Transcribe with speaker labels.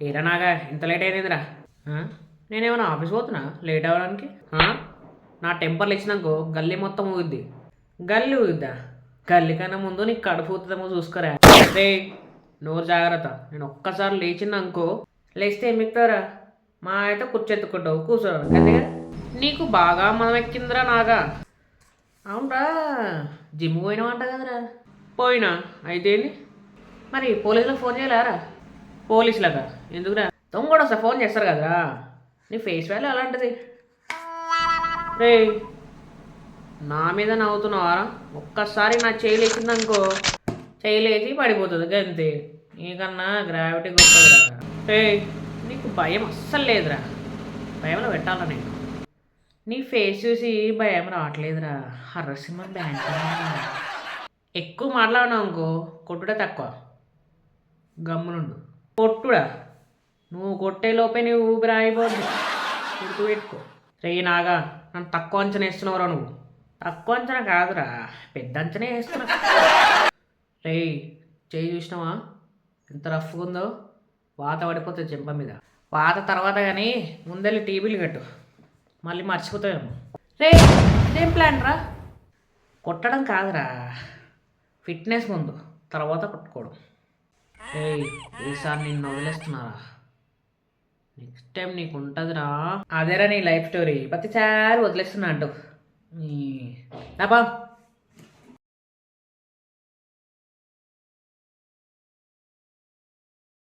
Speaker 1: ఏరా నాగా ఇంత లేట్ అయిందిరా ఆ? నేనేమన్నా ఆఫీస్ పోతున్నా? లేట్ అవ్వడానికి? నా టెంపర్లు ఇచ్చినాకో గల్లీ మొత్తం ఊగుద్ది. గల్లీ ఊగుద్దా? గల్లీ కన్నా ముందు నీకు కడుపు ఊతుందేమో చూసుకోరా. రే నోరు జాగ్రత్త. నేను ఒక్కసారి లేచిందనుకో లేస్తే ఏం ఎక్కుతారా మా అయితే కూర్చెత్తుకుంటావు. కూర్చోరా. అంతేగా నీకు బాగా మనం ఎక్కిందిరా నాగా. అవునరా. జిమ్ పోయినావు అంట కదరా. పోయినా. అయితే మరి పోలీసులకు ఫోన్ చేయలేరా? పోలీసులకా? ఎందుకురా? దొంగ కూడా వస్తా ఫోన్ చేస్తారు కదరా? నీ ఫేస్ వాల్యూ అలాంటిది రే నా మీద నవ్వుతున్నావా? ఒక్కసారి నా చేయి లేచిందనుకో చేయి లేచి పడిపోతుంది అంతే నీకన్నా గ్రావిటీ గొప్పదిరా రే. నీకు భయం అస్సలు లేదురా. భయంలో పెట్టాలా నేను? నీ ఫేస్ చూసి భయం రావట్లేదురా. హర్రర్ సినిమా ఎక్కువ మాట్లాడినావు అనుకో కొట్టుడే తక్కువ. గమ్మునుండు. కొట్టుడా? నువ్వు కొట్టే లోపే నీ ఊపిరి ఆగిపోద్ది. గుర్తు పెట్టుకో. రే నాగా నన్ను తక్కువ అంచనా వేస్తున్నావురా నువ్వు. తక్కువ అంచనా కాదురా పెద్ద అంచనా వేస్తున్నా. రే చేయి చూసినావా? ఎంత రఫ్గా ఉందో? వాత పడిపోతుంది చెంప మీద. వాత తర్వాత కానీ ముందెళ్ళి టీవీలు కట్టు. మళ్ళీ మర్చిపోతావేమో. రే ఇదేం ప్లాన్ రా? కొట్టడం కాదురా. ఫిట్నెస్ ముందు తర్వాత కొట్టుకోవడం. ఏయ్ ఈసారి నిన్ను వదిలేస్తున్నారా నెక్స్ట్ టైం నీకు ఉంటుందిరా. అదేరా నీ లైఫ్ స్టోరీ ప్రతిసారి వదిలేస్తున్నా అంటూ. నీ